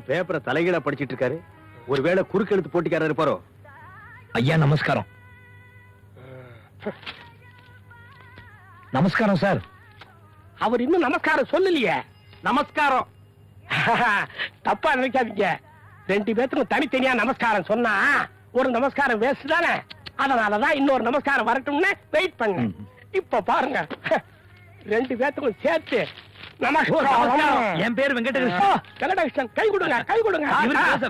பேப்பரை தலைகீழா படிச்சிட்டு இருக்காரு. ஒருவேளை குறுக்கெழுத்து போட்டிக்காரர் இருப்பாரோ? ஐயா நமஸ்காரம். நமஸ்காரம் சார். அவர் இன்னும் நமஸ்காரம் சொல்லலையே. நமஸ்காரம். தப்பா நினைக்காதீங்க. ரெண்டு பேத்துக்கும் தனித்தனியா நமஸ்காரம் சொன்னா ஒரு நமஸ்காரம் வேஸ்ட் தானே? அதனாலதான் இன்னொரு நமஸ்காரம் வரட்டும்னு வெயிட் பண்ணேன். ம். இப்ப பாருங்க. ரெண்டு பேத்துக்கும் சேர்த்து நமஸ்காரம். என் பேர் வெங்கடகிருஷ்ணன். வெங்கடகிருஷ்ணன் கை கொடுங்க கை கொடுங்க.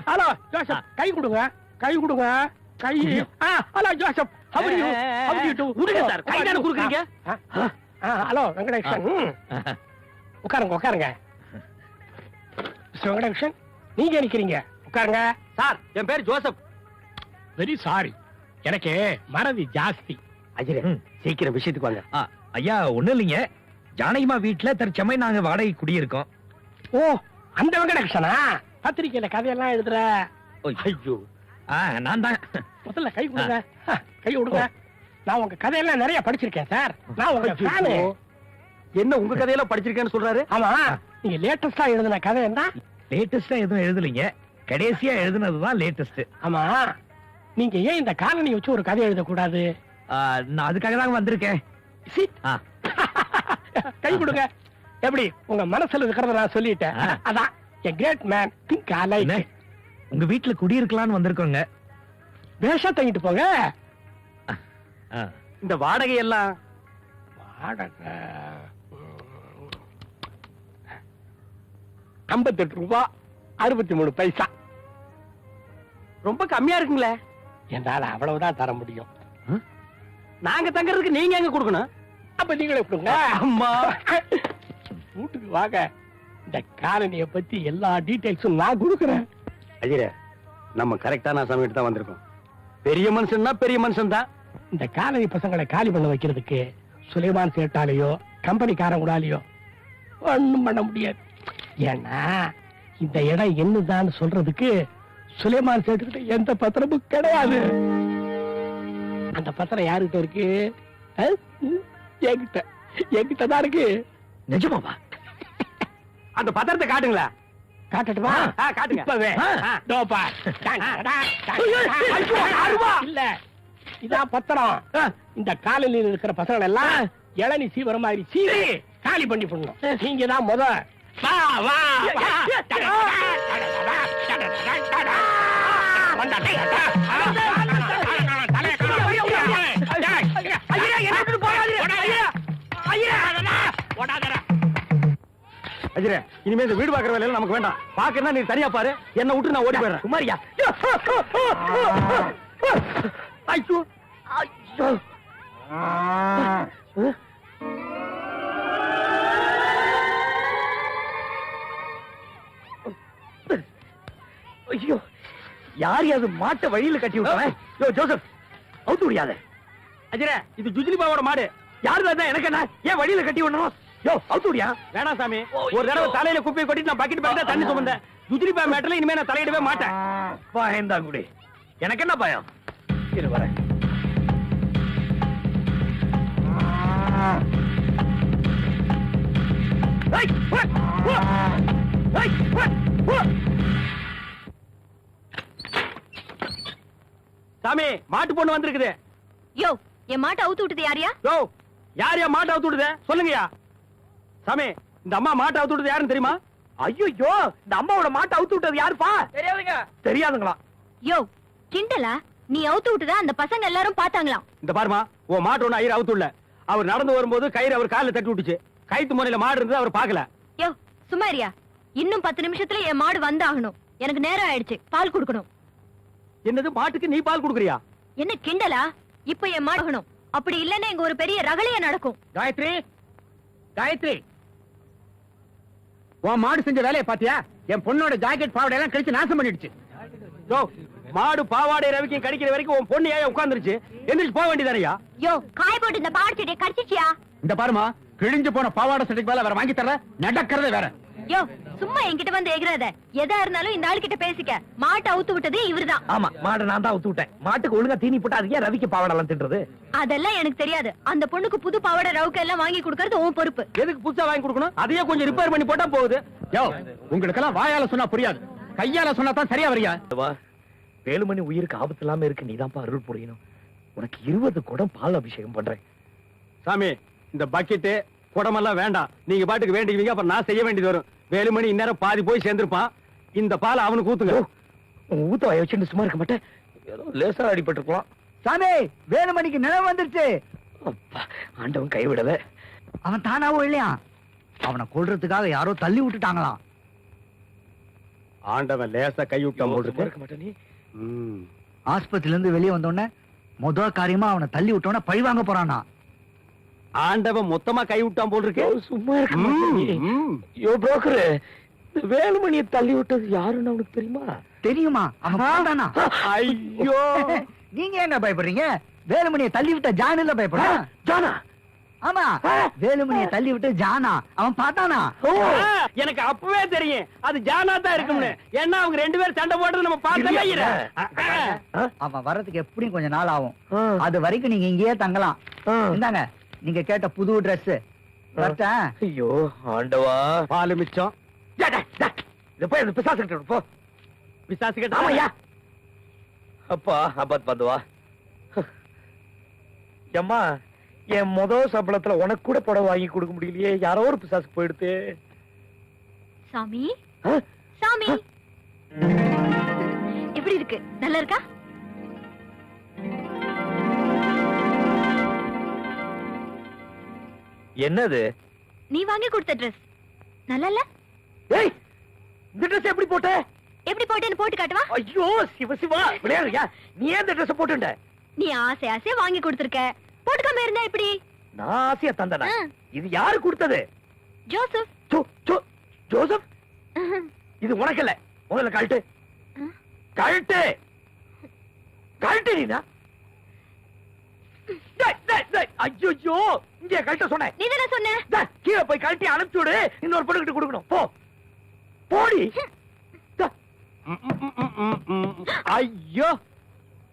ஹலோ ஜோசப் கை கொடுங்க கை கொடுங்க கை. ஹலோ ஜோசப் சார், கை தானே கொடுக்குறீங்க? ஹலோ வெங்கடகிருஷ்ணன். உட்காருங்க உட்காருங்க. வெங்கடகிருஷ்ணன் நீங்க நிக்கிறீங்க. உட்காருங்க. சார் என் பேர் ஜோசப். வெரி சாரி எனக்கு மறதி ஜாஸ்தி. அஜிரே. சீக்கிரம் விஷயத்துக்கு வாங்க. ஐயா ஒண்ணு இல்லைங்க. ஜானகிமா வீட்டுல தற்சமயம் நாங்க வாடகை குடியிருக்கோம். ஓ அந்த வெங்கடகிருஷ்ணனா பத்திரிக்கையில கதையெல்லாம் எழுதுற. ஐயோ. ஆ, நான் தான். முதல்ல கை கொடுங்க. கை கொடுங்க. நான் உங்க கதையெல்லாம் நிறைய படிச்சிருக்கேன் சார். நான் உங்க ஃபேனு. என்ன உங்க கதையெல்லாம் படிச்சிருக்கேன்னு சொல்றாரு? ஆமா. நீங்க லேட்டஸ்டா எழுதின கதை என்ன? லேட்டஸ்டா எதுவும் எழுதலைங்க. கடைசியா எழுதுனதுதான் லேட்டஸ்ட் ஆமா. நீங்க ஏன் இந்த காலனி வச்சு ஒரு கதை எழுதக்கூடாது? நான் அதுக்காக தான் வந்திருக்கேன். கை கொடுங்க. எப்படி? உங்க மனசுல இருக்கிறத நான் சொல்லிட்டேன். அதான். great man think alike. என்ன? உங்க வீட்டுல குடியிருக்கலாம்னு வந்திருக்கோங்க. வேஷா தங்கிட்டு போங்க. இந்த வாடகை எல்லாம் வாடகை? ஐம்பத்தெட்டு ரூபா அறுபத்தி மூணு பைசா. ரொம்ப கம்மியா இருக்குங்களே. என்னால அவ்வளவுதான் தர முடியும். நாங்க தங்கறதுக்கு நீங்க எங்க கொடுக்கணும்? அப்ப நீங்களே கொடுங்க அம்மா. வீட்டுக்கு வாங்க. இந்த காலனிய பத்தி எல்லா டீடைல்ஸும் நான் கொடுக்குறேன். அஜிரே நம்ம கரெக்டான சமயத்து தான் வந்திருக்கோம். பெரிய மனுஷன்னா பெரிய மனுஷன் தான். இந்த காலனி பசங்களை காலி பண்ண வைக்கிறதுக்கு சுலைமான் சேட்டாலேயோ கம்பெனிக்காரங்களாலேயோ ஒண்ணும் பண்ண முடியாது. ஏன்னா இந்த இடம் என்னதான்னு சொல்றதுக்கு சுலைமான் சேட்டுக்கிட்ட எந்த பத்திரமும் கிடையாது. அந்த பத்திரம் யாருக்கிட்ட இருக்கு? என்கிட்ட என்கிட்ட தான் இருக்கு. நிஜமாவா? அந்த பத்திரத்தை காட்டுங்களா? காட்டட்டுமா? காட்டுங்க. இப்பவே. இல்ல. இதான் பத்திரம். இந்த காலனியில் இருக்கிற பசங்க எல்லாம் இளநி சீவர மாதிரி சீவி காலி பண்ணி போடணும். நீங்க தான் முத. வா வா வா. அஜிரே இனிமே இந்த வீடு பாக்குற வேலையில நமக்கு வேண்டாம். பாக்குறதா நீ தனியா பாரு. என்ன விட்டு நான் ஓடி போயிடுறேன். குமாரியா ஐயோ ஐயோ ஐயோ யார் அது மாட்டை வழியில கட்டி விட்டவன்? யோ ஜோசப் அவுத்து முடியாத அஜிரே இது ஜுஜிலி பாவோட மாடு. யாரு தான் எனக்கு என்ன? ஏன் வழியில கட்டி விடணும்? யோ அவுத்து முடியா வேணாம் சாமி. ஒரு தடவை. தலையில குப்பையை கொட்டிட்டு நான் பக்கெட் பக்கெட்டா தண்ணி சுமந்தேன். ஜுஜிலி பா மேட்டர்ல இனிமே நான் தலையிடவே மாட்டேன். பயந்தான் குடி. எனக்கு என்ன பயம்? இரு வரேன். சாமி மாட்டு பொண்ணு வந்திருக்குது. யோ என் மாட்டை அவுத்து விட்டது யாரியா? யோ யார் யா மாட்டை அவுத்து விடுதே சொல்லுங்கயா சாமி இந்த அம்மா மாட்டை அவுத்து விடுது யாருன்னு தெரியுமா? ஐயோ இந்த அம்மாவோட மாட்டை அவுத்து விட்டது யாருப்பா? தெரியாதுங்க. தெரியாதுங்களா? யோ கிண்டலா? நீ அவுத்து விட்டதா? அந்த பசங்க எல்லாரும் பார்த்தாங்களாம். இந்த பாருமா உன் மாட்டு ஒண்ணு ஐயர் அவுத்து அவர் நடந்து வரும்போது கயிறு அவர் காலில் தட்டி விட்டுச்சு. கைத்து முனையில மாடு இருந்தது அவர் பார்க்கல. யோ சும்மா இருயா இன்னும் பத்து நிமிஷத்துல என் மாடு வந்தாகணும். எனக்கு நேரம் ஆயிடுச்சு. பால் கொடுக்கணும். என்னது மாட்டுக்கு நீ பால் கொடுக்குறியா? என்ன கிண்டலா? இப்ப என் மாடு ஆகணும். அப்படி இல்லன்னா இங்க ஒரு பெரிய ரகளைய நடக்கும். காயத்ரி காயத்ரி. உன் மாடு செஞ்ச வேலையை பாத்தியா? என் பொண்ணோட ஜாக்கெட் பாவாடை எல்லாம் கழிச்சு நாசம் பண்ணிடுச்சு. யோ மாடு பாவாடை ரவிக்கும் கடிக்கிற வரைக்கும் உன் பொண்ணு ஏன் உட்கார்ந்துருச்சு? எந்திரிச்சு போக வேண்டியதானயா? யோ காய் போட்டு இந்த பாவாடை செடியை கடிச்சிச்சியா இந்த பாருமா கிழிஞ்சு போன பாவாடை சட்டைக்கு மேல வேற வாங்கி தர நடக்கிறதே வேற. யோ சும்மா என்கிட்ட வந்து எகிறாத எதா இருந்தாலும் இந்த ஆள் கிட்ட பேசிக்க. மாட்டை அவுத்து விட்டது இவர்தான். ஆமா மாடை நான் தான் அவுத்து விட்டேன். மாட்டுக்கு ஒழுங்கா தீனி போட்டு அது ஏன் ரவிக்கு பாவாடெல்லாம் தின்றது. அதெல்லாம் எனக்கு தெரியாது. அந்த பொண்ணுக்கு புது பாவாடை ரவுக்க எல்லாம் வாங்கி கொடுக்கறது உன் பொறுப்பு. எதுக்கு புதுசா வாங்கி கொடுக்கணும்? அதையே கொஞ்சம் ரிப்பேர் பண்ணி போட்டா போகுது. யோ உங்களுக்கெல்லாம் வாயால சொன்னா புரியாது. கையால சொன்னா தான் சரியா வரியா? வா. வேலுமணி உயிருக்கு ஆபத்து இல்லாம இருக்கு. நீதான்ப்பா அருள் புரியணும். உனக்கு இருபது குடம் பால் அபிஷேகம் பண்றேன். சாமி இந்த பக்கெட்டு குடமெல்லாம் வேண்டாம். நீங்க பாட்டுக்கு வேண்டிக்குவீங்க அப்புறம் நான் செய்ய வேண்டியது வரும். வேலுமணி இந்நேரம் பாதி போய் சேர்ந்திருப்பான். இந்த பால் அவனுக்கு ஊத்துங்க. உன் ஊத்த வாய வச்சுட்டு சும்மா இருக்க மாட்டேன் ஏதோ லேசா அடிபட்டிருக்கலாம். சாமி வேலுமணிக்கு நினைவு வந்துருச்சு. ஆண்டவன் கைவிடல. அவன் தானாவோ இல்லையா? அவனை கொல்றதுக்காக யாரோ தள்ளி விட்டுட்டாங்களாம். ஆண்டவன் லேசா கை விட்டான் போல் சும்மா இருக்கு இருக்க மாட்டே நீ. ம். ஆஸ்பத்திரில இருந்து வெளியே வந்தோடனே முதல் காரியமா அவனை தள்ளி விட்டோன்னே பழி வாங்க போறானா. ஆண்டவன் மொத்தமா கை விட்டான் போல் இருக்கு சும்மா. ஐயோ புரோக்கரு இந்த வேலுமணியை தள்ளி விட்டது யாருன்னு அவனுக்கு தெரியுமா? தெரியுமா? அவன் ஐயோ. நீங்க என்ன பயப்படுறீங்க? வேலுமணியை தள்ளி விட்ட ஜான் இல்ல பயப்பட ஜானா. ஆமா. வேலுமணியை தள்ளி விட்டு ஜானா. அவன் பார்த்தானா? எனக்கு அப்பவே தெரியும். அது ஜானா தான் இருக்கும்னு ஏன்னா அவங்க ரெண்டு பேரும் சண்டை போடுறது நம்ம பார்த்தா? அவன் வர்றதுக்கு எப்படியும் கொஞ்ச நாள் ஆகும். அது வரைக்கும் நீங்க இங்கேயே தங்கலாம். இந்தாங்க. நீங்க கேட்ட புது வரட்டேன் ஐயோ ஆண்டவா. பாலு மிச்சம். டா, டா, டா. இத போய் அந்த பிசாசு கிட்ட போ. கேட்டா? ஆமாய்யா அப்பா அப்பாத் பாத்துவா. அம்மா என் முத சம்பளத்துல உனக்கு கூட புடவை வாங்கி கொடுக்க முடியலையே. யாரோ ஒரு பிசாசு போயிடுத்து. சாமி? சாமி? எப்படி இருக்கு? நல்லா இருக்கா? என்னது? நீ வாங்கி கொடுத்த ட்ரெஸ் நல்லா இல்ல ஏய் இந்த ட்ரெஸ் எப்படி போட்ட? எப்படி போட்டேன்னு போட்டு காட்டுவா? ஐயோ சிவ சிவா விளையாடுறியா? நீ ஏன் இந்த ட்ரெஸ் போட்டுட்ட? நீ ஆசை ஆசையா வாங்கி கொடுத்திருக்க. போட்டுக்காம இருந்தா எப்படி? நான் ஆசையா தந்தனா. இது யாரு கொடுத்தது? ஜோசப். ஜோசப்? இது உனக்கு இல்ல முதல்ல கழட்டு. கழட்டு. கழட்டு நீனா? ஐயையோ, இங்கே கழட்ட சொன்னேன். நீ தானே சொன்ன? கீழே போய் கழட்டி அனுப்பிச்சு விடு. இன்னொரு பொண்ணுகிட்ட கொடுக்கணும். போ. போடி. ஐயோ.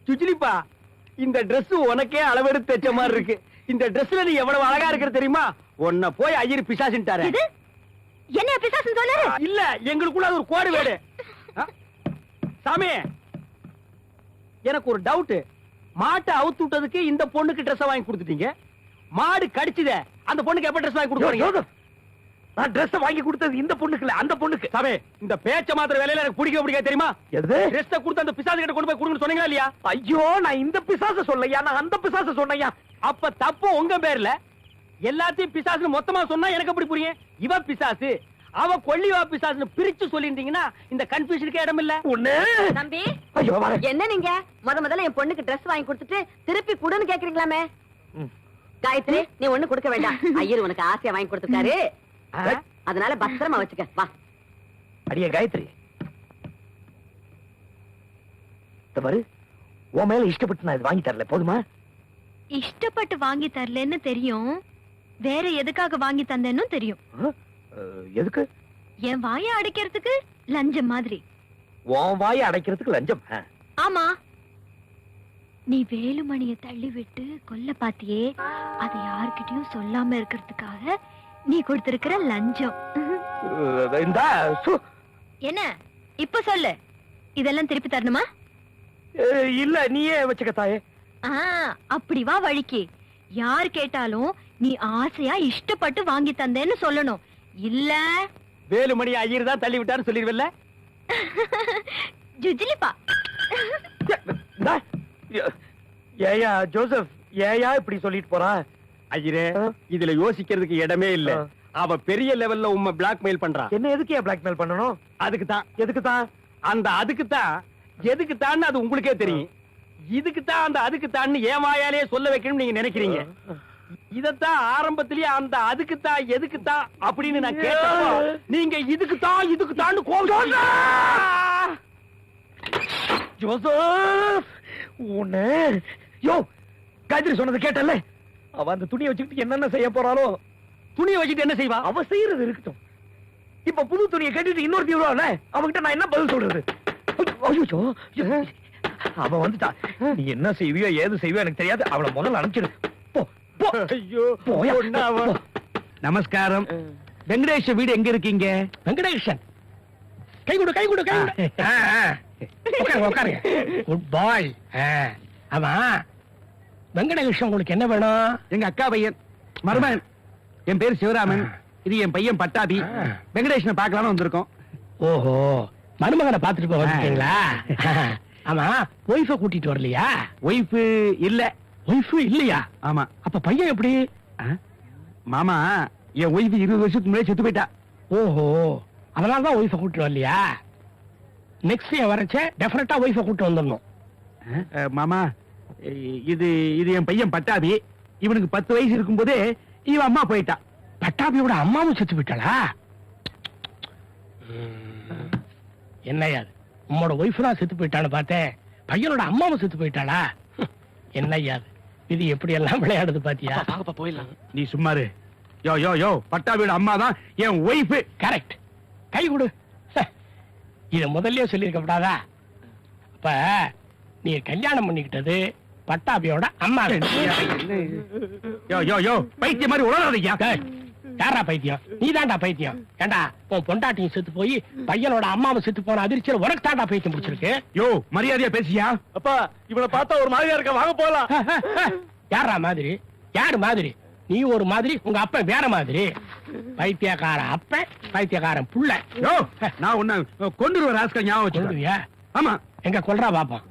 சுஜிலிப்பா இந்த Dress உனக்கே அளவெடுத்து தைச்ச மாதிரி இருக்கு. இந்த Dressல நீ எவ்வளவு அழகா இருக்கிற தெரியுமா? உன்னை போய் ஐயர் பிசாசின்ட்டாரு இது என்ன பிசாசுன்னு சொன்னாரு? இல்ல எங்களுக்குள்ள அது ஒரு கோடு வேடு. ஆ? சாமி எனக்கு ஒரு டவுட் மாட்டை அவுத்து விட்டதுக்கு இந்த பொண்ணுக்கு Dress வாங்கி கொடுத்துட்டீங்க. மாடு கடிச்சுதே அந்த பொண்ணுக்கு எப்ப Dress வாங்கி யோசப், நான் Dress வாங்கி கொடுத்தது இந்த பொண்ணுக்கு இல்ல அந்த பொண்ணுக்கு. சாமி இந்த பேச்ச மாத்திர வேலையில எனக்கு பிடிக்க பிடிக்க தெரியுமா? எது? Dress கொடுத்து அந்த பிசாசு கிட்ட கொண்டு போய் கொடுங்கன்னு சொன்னீங்களா இல்லையா? ஐயோ நான் இந்த பிசாச சொல்லையா நான் அந்த பிசாச சொன்னையா அப்ப தப்பு உங்க பேர்ல. எல்லாத்தையும் பிசாசுன்னு மொத்தமா சொன்னா எனக்கு எப்படி புரியும்? இவ பிசாசு அவ கொள்ளிவா பிசாசுன்னு பிரிச்சு சொல்லியிருந்தீங்கன்னா இந்த கன்ஃபியூஷனுக்கு இடம் இல்ல ஒண்ணு தம்பி ஐயோ என்ன நீங்க? முத முதல்ல என் பொண்ணுக்கு Dress வாங்கி கொடுத்துட்டு திருப்பி குடுன்னு கேக்குறீங்களாமே. காயத்ரி நீ ஒண்ணு கொடுக்க வேண்டாம். ஐயர் உனக்கு ஆசையா வாங்கி கொடுத்துருக்காரு. ஆ? அதனால பத்திரமா வச்சுக்க. வா. அடியே காயத்ரி. பாரு உன் மேல இஷ்டப்பட்டு நான் இது வாங்கி தரல. போதுமா? இஷ்டப்பட்டு வாங்கி தரலன்னு தெரியும். வேற எதுக்காக வாங்கி தந்தேன்னு தெரியும். எதுக்கு? என் வாயை அடைக்கிறதுக்கு லஞ்சம் மாதிரி. உன் வாயை அடைக்கிறதுக்கு லஞ்சம். ஆமா. நீ வேலுமணிய தள்ளி விட்டு கொல்ல பாத்தியே அதை யார்கிட்டயும் சொல்லாம இருக்கிறதுக்காக நீ கொடுத்திருக்கிற லஞ்சம். என்ன? இப்ப சொல்லு. இதெல்லாம் திருப்பி தரணுமா? இல்ல நீயே வச்சுக்க தாயே. அப்படி வா வழிக்கு. யார் கேட்டாலும் நீ ஆசையா இஷ்டப்பட்டு வாங்கி தந்தேன்னு சொல்லணும். இல்ல. வேலுமணி ஐயர் தான் தள்ளி விட்டாருன்னு சொல்லிடுவல்ல ஜுஜிலிப்பா. ஏயா ஜோசப் ஏயா இப்படி சொல்லிட்டு போறா? ஐயரே? இதுல யோசிக்கிறதுக்கு இடமே இல்ல. அவ பெரிய லெவல்ல உண்மை பிளாக்மெயில் பண்றா. என்ன எதுக்கு ஏன் பிளாக்மெயில் பண்ணணும்? அதுக்கு தான். எதுக்கு தான்? அந்த அதுக்கு தான். எதுக்கு தான் அது உங்களுக்கே தெரியும். இதுக்கு தான் அந்த அதுக்கு தான் வாயாலேயே சொல்ல வைக்கணும்னு நீங்க நினைக்கிறீங்க. இதத்தான் ஆரம்பத்திலேயே அந்த அதுக்கு தான் எதுக்கு தான் அப்படின்னு நான் கேட்டப்போ நீங்க இதுக்கு தான் இதுக்கு தான் கோவம் ஜோசப்! உன்னை! யோ காயத்ரி சொன்னது கேட்டல அவ அந்த துணியை வச்சுக்கிட்டு என்னென்ன செய்ய போறாளோ? துணியை வச்சுட்டு என்ன செய்வா? அவ செய்யறது இருக்கட்டும். இப்ப புது துணியை கட்டிட்டு இன்னொரு தீவிரம்ல அவகிட்ட நான் என்ன பதில் சொல்றது? ஐயோ அவ வந்துட்டா நீ என்ன செய்வியோ ஏது செய்வியோ எனக்கு தெரியாது. அவளை முதல்ல அனுப்பிச்சிடு. ஐயோ. நமஸ்காரம். வெங்கடேஷ் வீடு எங்க இருக்கீங்க? வெங்கடேஷன். கை கொடு கை கொடு கை. உட்காருங்க உட்காருங்க. குட் பாய் ஆமா. வெங்கடகிருஷ்ணன் உங்களுக்கு என்ன வேணும்? எங்க அக்கா பையன் மருமகன். என் பேர் சிவராமன். இது என் பையன் பட்டாபி. வெங்கடேஷனை பார்க்கலாம்னு வந்திருக்கோம். ஓஹோ. மருமகனை பாத்துட்டு போக வந்துட்டீங்களா ஆமா. ஒய்ஃப கூட்டிட்டு வரலையா? ஒய்ஃப் இல்ல. ஒய்ஃபு இல்லையா? ஆமா. அப்ப பையன் எப்படி? மாமா என் ஒய்ஃப் இருபது வருஷத்துக்கு முன்னாடி செத்து போயிட்டா. ஓஹோ அதனால தான் ஒய்ஃப கூட்டிட்டு வரலையா? நெக்ஸ்ட் இயர் வரச்சே டெஃபினட்டா ஒய்ஃப கூட்டிட்டு வந்துடணும். மாமா இது இது என் பையன் பட்டாபி. இவனுக்கு பத்து வயசு இருக்கும்போதே இவன் அம்மா போயிட்டா. பட்டாபியோட அம்மாவும் செத்து விட்டாளா என்னையா? உம்மோட ஒய்ஃப் தான் செத்து போயிட்டான்னு பார்த்தேன். பையனோட அம்மாவும் செத்து போயிட்டாளா? என்னையா விதி எப்படி எல்லாம் விளையாடுது பாத்தியா? நீ சும்மாரு. யோ யோ யோ பட்டாபியோட அம்மா தான் என் ஒய்ஃப் கரெக்ட் கை கொடு. இத முதல்லயே சொல்லியிருக்கப்படாதா அப்ப நீ கல்யாணம் பண்ணிக்கிட்டது பட்டாபியோட அம்மா யோ யோ யோ பைத்திய மாதிரி உணராதீங்க யாரா பைத்தியம்? நீ தான்டா பைத்தியம். ஏண்டா உன் பொண்டாட்டியும் செத்து போய் பையனோட அம்மாவும் செத்து போன அதிர்ச்சியில உனக்கு தான்டா பைத்தியம் பிடிச்சிருக்கு? யோ மரியாதையா பேசியா? அப்பா இவனை பார்த்தா ஒரு மாதிரியா இருக்க வாங்க போலாம். யாரா மாதிரி? யாரு மாதிரி? நீ ஒரு மாதிரி உங்க அப்பன் வேற மாதிரி. பைத்தியக்கார அப்பன் பைத்தியக்காரன் புள்ள. யோ நான் உன்னை கொண்டு ராஸ்கல் ஞாபகம் வச்சுக்கோ. சொல்லுவியா ஆமா. எங்க கொல்றா கிராமம்.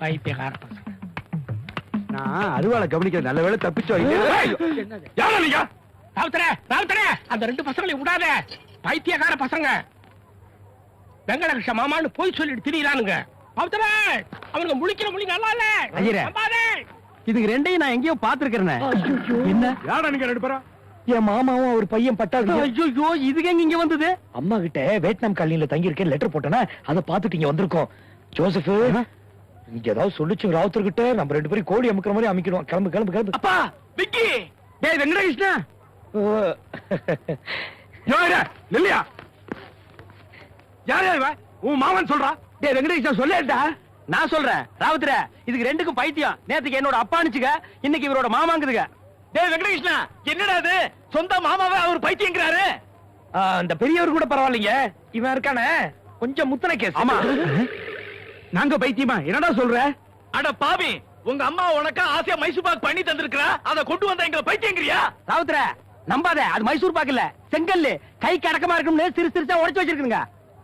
பைத்தியக்கார நான் அருவாளை கவனிக்கிற நல்ல வேளை தப்பிச்சோம் ராவுத்தரே ராவுத்தரே அந்த ரெண்டு பசங்களையும் விடாத பைத்தியக்கார பசங்க வெங்கடகிருஷ்ண மாமான்னு போய் சொல்லிட்டு திரியலானுங்க அவனுங்க முழிக்கிற முழி நல்லா இல்ல. இதுக்கு ரெண்டையும் நான் எங்கேயோ பாத்துருக்கிறேன் என்ன? யாரா நீங்க ரெண்டு பேரும்? என் மாமாவும் அவர் பையன் பட்டாபி ஐயோ இதுக்கு எங்க இங்க வந்தது? அம்மா கிட்ட வியட்நாம் காலனில தங்கி இருக்கேன் லெட்டர் போட்டேன்னா அதை பார்த்துட்டு இங்க வந்திருக்கோம். ஜோசப் இங்க ஏதாவது சொல்லிச்சு ராவுத்தர் கிட்ட நம்ம ரெண்டு பேரும் கோழி அமுக்கிற மாதிரி அமைக்கணும் கிளம்பு கிளம்பு கிளம்பு. அப்பா விக்கி! டேய் வெங்கடகிருஷ்ணா யாரா இல்லையா யார் யார்? உன் மாமன் சொல்றா? டேய் வெங்கடகிருஷ்ணா சொல்லேடா நான் சொல்றேன். ராவுத்ர இதுக்கு ரெண்டுக்கும் பைத்தியம். நேத்துக்கு என்னோட அப்பானுச்சுங்க இன்னைக்கு இவரோட மாமாங்குதுங்க டேய் வெங்கடகிருஷ்ணா என்னடா இது? சொந்த மாமாவே அவர் பைத்தியங்கிறாரு. அந்த பெரியவர் கூட பரவாயில்லைங்க. இவன் இருக்கானே. கொஞ்சம் முத்தன கேஸ் ஆமா. நாங்க பைத்தியமா? என்னடா சொல்ற? அட பாவி உங்க அம்மா உனக்கா ஆசையா மைசூர் பாக் பண்ணி தந்திருக்கா அத கொண்டு வந்தா எங்க பைத்தியங்கிறியா? ராவுத்ர நம்பாத அது மைசூர் பாக்கு இல்ல. செங்கல்லு கை கடக்கமா இருக்கும்னு சிறு சிறுசா உடைச்சு வச்சிருக்குங்க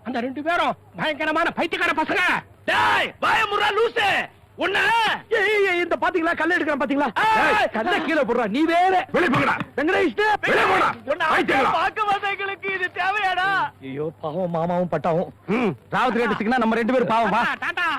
அந்த ரெண்டு பேரும் பயங்கரமான பைத்தியக்கார பசங்க. டேய் வாய முறா லூசு. உன்ன. இந்த பாத்தீங்களா? கல்ல எடுக்கிறேன் பாத்தீங்களா? கல்ல கீழே போடுறா நீ வேற. வெளிய போங்கடா. வெங்கடேஷ்ணா வெளிய போடா உன்னை ஆசையா பார்க்க வந்தவங்களுக்கு இது தேவையாடா. ஐயோ பாவம் மாமாவும் பட்டாவும். ராவுத்ர எடுத்துக்கினா நம்ம ரெண்டு பேரும் பாவம்? வா டாடா.